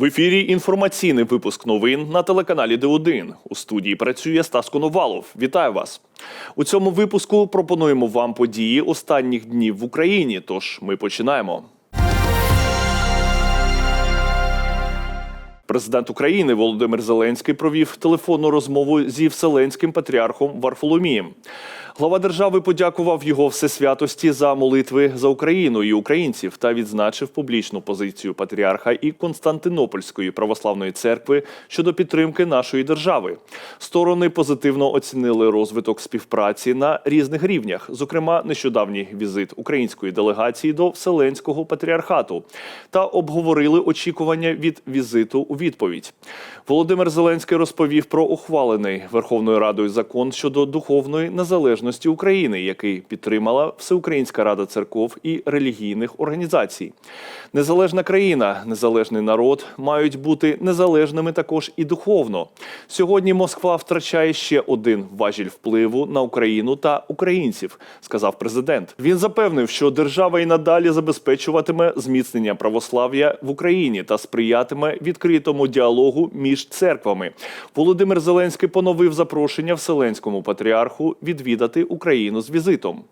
В ефірі інформаційний випуск новин на телеканалі Д1. У студії працює Стас Коновалов. Вітаю вас. У цьому випуску пропонуємо вам події останніх днів в Україні. Тож ми починаємо. Президент України Володимир Зеленський провів телефонну розмову зі Вселенським патріархом Варфоломієм. Глава держави подякував його всесвятості за молитви за Україну і українців та відзначив публічну позицію патріарха і Константинопольської православної церкви щодо підтримки нашої держави. Сторони позитивно оцінили розвиток співпраці на різних рівнях, зокрема, нещодавній візит української делегації до Вселенського патріархату, та обговорили очікування від візиту у відповідь. Володимир Зеленський розповів про ухвалений Верховною Радою закон щодо духовної незалежності України, який підтримала Всеукраїнська рада церков і релігійних організацій. Незалежна країна, незалежний народ мають бути незалежними також і духовно. Сьогодні Москва втрачає ще один важіль впливу на Україну та українців, сказав президент. Він запевнив, що держава і надалі забезпечуватиме зміцнення православ'я в Україні та сприятиме відкритому діалогу між церквами. Володимир Зеленський поновив запрошення Вселенському патріарху відвідати Україну з візитом.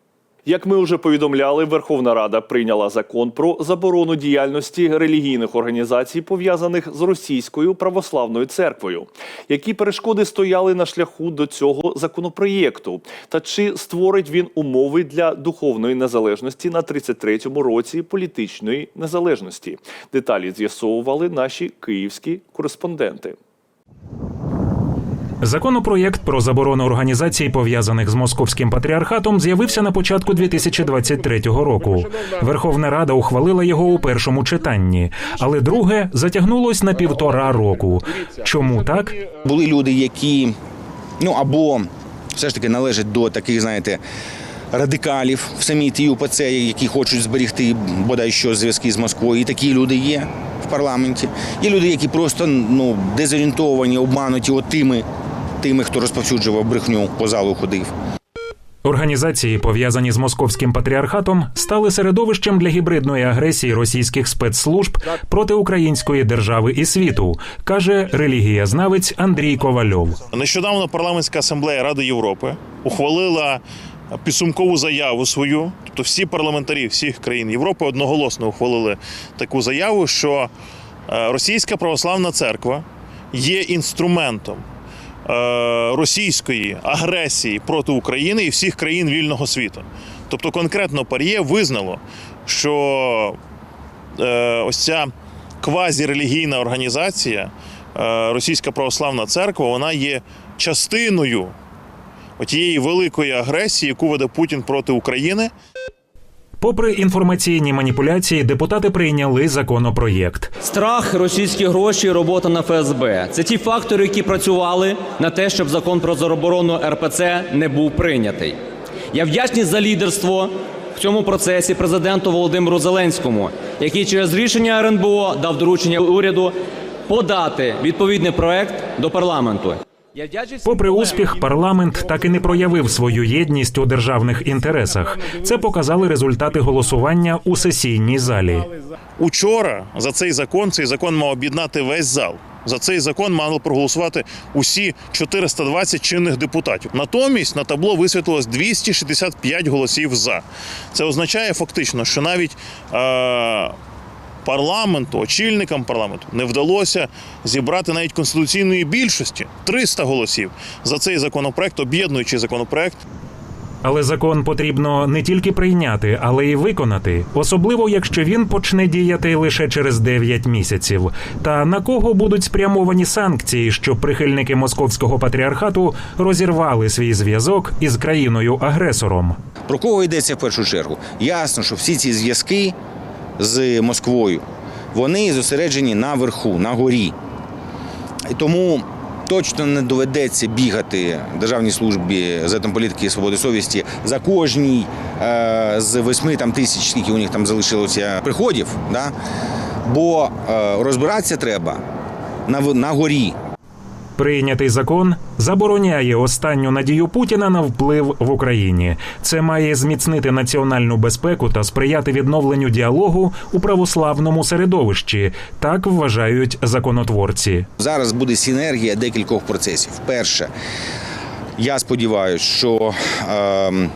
Як ми вже повідомляли, Верховна Рада прийняла закон про заборону діяльності релігійних організацій, пов'язаних з російською православною церквою. Які перешкоди стояли на шляху до цього законопроєкту? Та чи створить він умови для духовної незалежності на 33-му році політичної незалежності? Деталі з'ясовували наші київські кореспонденти. Законопроєкт про заборону організацій, пов'язаних з московським патріархатом, з'явився на початку 2023 року. Верховна Рада ухвалила його у першому читанні, але друге затягнулось на півтора року. Чому так? були люди, які ну або все ж таки належать до таких, знаєте, радикалів в самій тій УПЦ, які хочуть зберегти бодай що зв'язки з Москвою. І такі люди є в парламенті. Є люди, які просто ну дезорієнтовані, обмануті от тими, хто розповсюджував брехню по залу ходив. Організації, пов'язані з московським патріархатом, стали середовищем для гібридної агресії російських спецслужб проти української держави і світу, каже релігієзнавець Андрій Ковальов. Нещодавно парламентська асамблея Ради Європи ухвалила підсумкову заяву свою. Тобто всі парламентарі всіх країн Європи одноголосно ухвалили таку заяву, що е, російська православна церква є інструментом російської агресії проти України і всіх країн вільного світу. Тобто, конкретно Пар'є визнало, що е, ось ця квазірелігійна організація, е, Російська православна церква, вона є частиною тієї великої агресії, яку веде Путін проти України. Попри інформаційні маніпуляції, депутати прийняли законопроєкт. Страх, російські гроші, робота на ФСБ це ті фактори, які працювали на те, щоб закон про заборону РПЦ не був прийнятий. Я вдячний за лідерство в цьому процесі президенту Володимиру Зеленському, який через рішення РНБО дав доручення уряду подати відповідний проект до парламенту. Попри успіх, парламент так і не проявив свою єдність у державних інтересах. Це показали результати голосування у сесійній залі. Учора за цей закон цей закон мав об'єднати весь зал. За цей закон мали проголосувати усі 420 чинних депутатів. Натомість на табло висвітлилось 265 голосів за. Це означає фактично, що навіть е- парламенту, очільникам парламенту не вдалося зібрати навіть конституційної більшості 300 голосів за цей законопроект, об'єднуючий законопроект. Але закон потрібно не тільки прийняти, але й виконати, особливо якщо він почне діяти лише через 9 місяців. Та на кого будуть спрямовані санкції, щоб прихильники московського патріархату розірвали свій зв'язок із країною агресором? Про кого йдеться в першу чергу? Ясно, що всі ці зв'язки з Москвою вони зосереджені наверху, на горі. І тому точно не доведеться бігати Державній службі з політики і свободи совісті за кожній е, з восьми там, тисяч, скільки у них там залишилося приходів. Да? Бо е, розбиратися треба на, на горі. Прийнятий закон забороняє останню надію Путіна на вплив в Україні. Це має зміцнити національну безпеку та сприяти відновленню діалогу у православному середовищі. Так вважають законотворці. Зараз буде синергія декількох процесів. Перше, я сподіваюся, що. ем,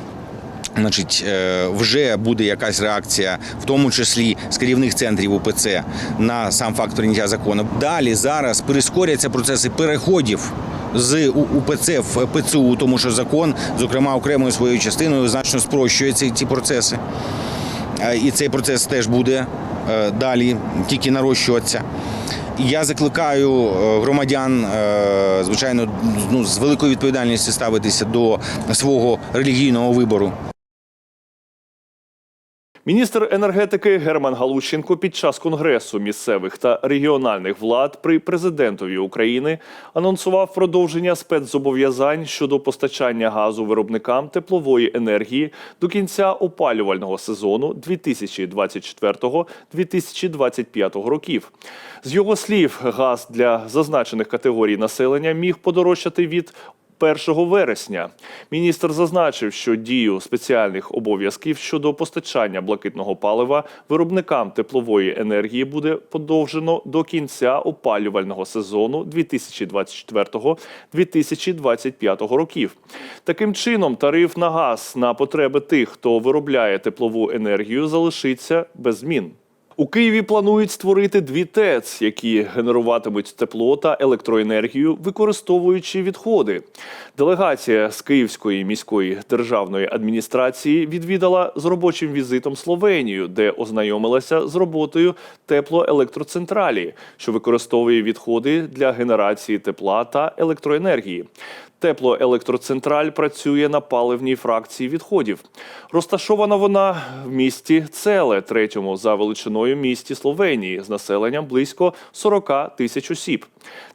Значить, е, вже буде якась реакція, в тому числі з керівних центрів УПЦ на сам факт прийняття закону. Далі зараз прискоряться процеси переходів з УПЦ в ПЦУ, тому що закон, зокрема окремою своєю частиною, значно спрощує ці, ці процеси. Е, І цей процес теж буде е, далі тільки нарощуватися. Я закликаю громадян, звичайно, ну, з великою відповідальністю ставитися до свого релігійного вибору. Міністр енергетики Герман Галущенко під час конгресу місцевих та регіональних влад при президентові України анонсував продовження спецзобов'язань щодо постачання газу виробникам теплової енергії до кінця опалювального сезону 2024-2025 років. З його слів, газ для зазначених категорій населення міг подорожчати від 1 вересня міністр зазначив, що дію спеціальних обов'язків щодо постачання блакитного палива виробникам теплової енергії буде подовжено до кінця опалювального сезону 2024-2025 років. Таким чином, тариф на газ на потреби тих, хто виробляє теплову енергію, залишиться без змін. У Києві планують створити дві ТЕЦ, які генеруватимуть тепло та електроенергію, використовуючи відходи. Делегація з Київської міської державної адміністрації відвідала з робочим візитом Словенію, де ознайомилася з роботою теплоелектроцентралі, що використовує відходи для генерації тепла та електроенергії. Теплоелектроцентраль працює на паливній фракції відходів. Розташована вона в місті Целе, третьому за величиною місті Словенії, з населенням близько 40 тисяч осіб.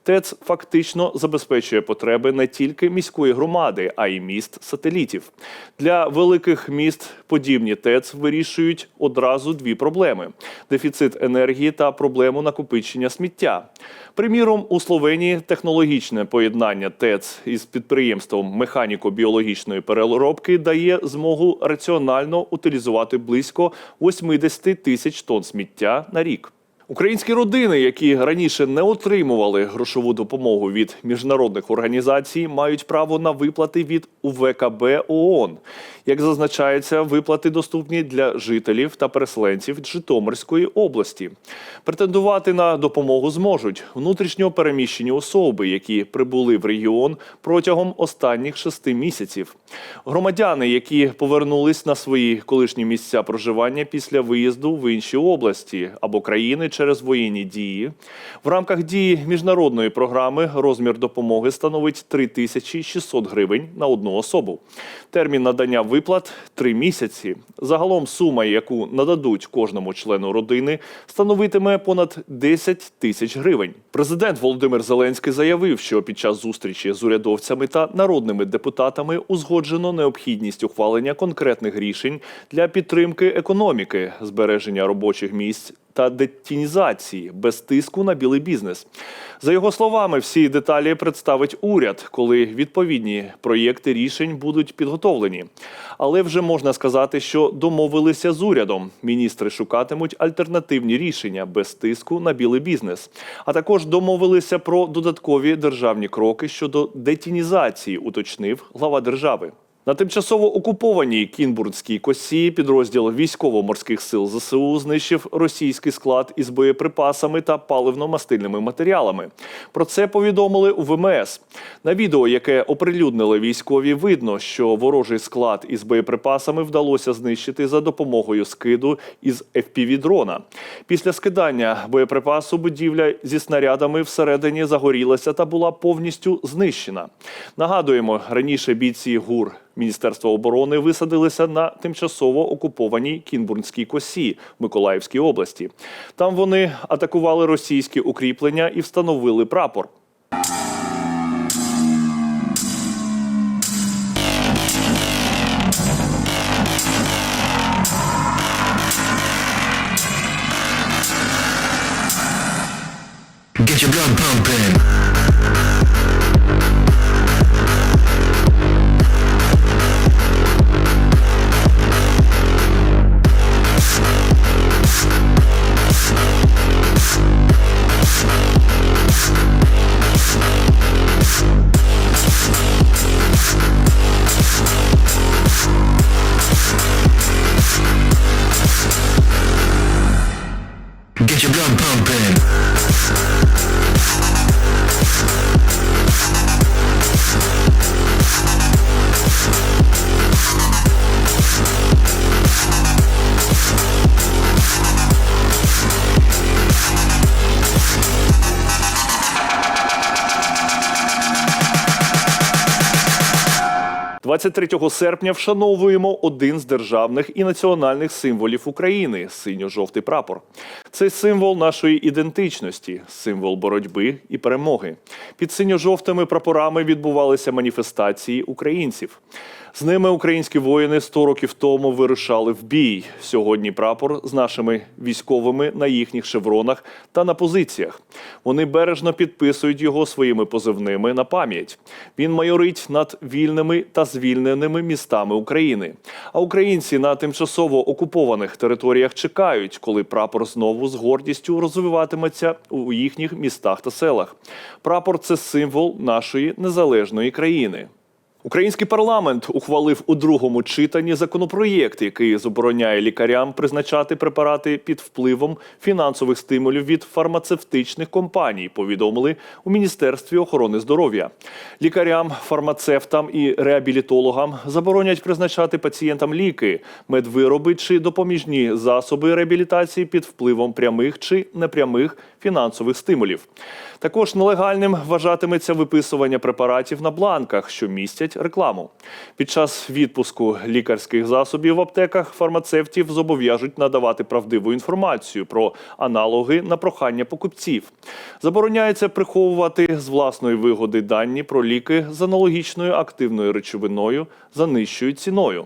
ТЕЦ фактично забезпечує потреби не тільки міської громади, а й міст сателітів. Для великих міст подібні ТЕЦ вирішують одразу дві проблеми: дефіцит енергії та проблему накопичення сміття. Приміром, у Словенії технологічне поєднання ТЕЦ із підприємством механіко-біологічної переробки дає змогу раціонально утилізувати близько 80 тисяч тонн сміття на рік. Українські родини, які раніше не отримували грошову допомогу від міжнародних організацій, мають право на виплати від УВКБ ООН. Як зазначається, виплати доступні для жителів та переселенців Житомирської області. Претендувати на допомогу зможуть внутрішньо переміщені особи, які прибули в регіон протягом останніх шести місяців. Громадяни, які повернулись на свої колишні місця проживання після виїзду в інші області або країни через воєнні дії. В рамках дії міжнародної програми розмір допомоги становить 3600 гривень на одну особу. Термін надання виплат 3 місяці. Загалом сума, яку нададуть кожному члену родини, становитиме понад 10 тисяч гривень. Президент Володимир Зеленський заявив, що під час зустрічі з урядовцями та народними депутатами узгоджено необхідність ухвалення конкретних рішень для підтримки економіки, збереження робочих місць та детінізації без тиску на білий бізнес. За його словами, всі деталі представить уряд, коли відповідні проєкти рішень будуть підготовлені. Але вже можна сказати, що домовилися з урядом. Міністри шукатимуть альтернативні рішення без тиску на білий бізнес. А також домовилися про додаткові державні кроки щодо детінізації, уточнив глава держави. На тимчасово окупованій Кінбурнській косі підрозділ військово-морських сил ЗСУ знищив російський склад із боєприпасами та паливно-мастильними матеріалами. Про це повідомили у ВМС. На відео, яке оприлюднили військові, видно, що ворожий склад із боєприпасами вдалося знищити за допомогою скиду із FPV-дрона. Після скидання боєприпасу будівля зі снарядами всередині загорілася та була повністю знищена. Нагадуємо, раніше бійці ГУР Міністерства оборони висадилися на тимчасово окупованій Кінбурнській косі Миколаївській області. Там вони атакували російські укріплення і встановили прапор. 23 серпня вшановуємо один з державних і національних символів України синьо-жовтий прапор. Це символ нашої ідентичності, символ боротьби і перемоги. Під синьо-жовтими прапорами відбувалися маніфестації українців. З ними українські воїни 100 років тому вирушали в бій. Сьогодні прапор з нашими військовими на їхніх шевронах та на позиціях. Вони бережно підписують його своїми позивними на пам'ять. Він майорить над вільними та звільненими містами України. А українці на тимчасово окупованих територіях чекають, коли прапор знову з гордістю розвиватиметься у їхніх містах та селах. Прапор це символ нашої незалежної країни. Український парламент ухвалив у другому читанні законопроєкт, який забороняє лікарям призначати препарати під впливом фінансових стимулів від фармацевтичних компаній. Повідомили у міністерстві охорони здоров'я. Лікарям, фармацевтам і реабілітологам заборонять призначати пацієнтам ліки, медвироби чи допоміжні засоби реабілітації під впливом прямих чи непрямих фінансових стимулів. Також нелегальним вважатиметься виписування препаратів на бланках, що містять рекламу. Під час відпуску лікарських засобів в аптеках фармацевтів зобов'яжуть надавати правдиву інформацію про аналоги на прохання покупців. Забороняється приховувати з власної вигоди дані про ліки з аналогічною активною речовиною за нижчою ціною.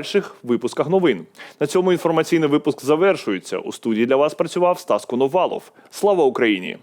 подальших випусках новин. На цьому інформаційний випуск завершується. У студії для вас працював Стас Коновалов. Слава Україні!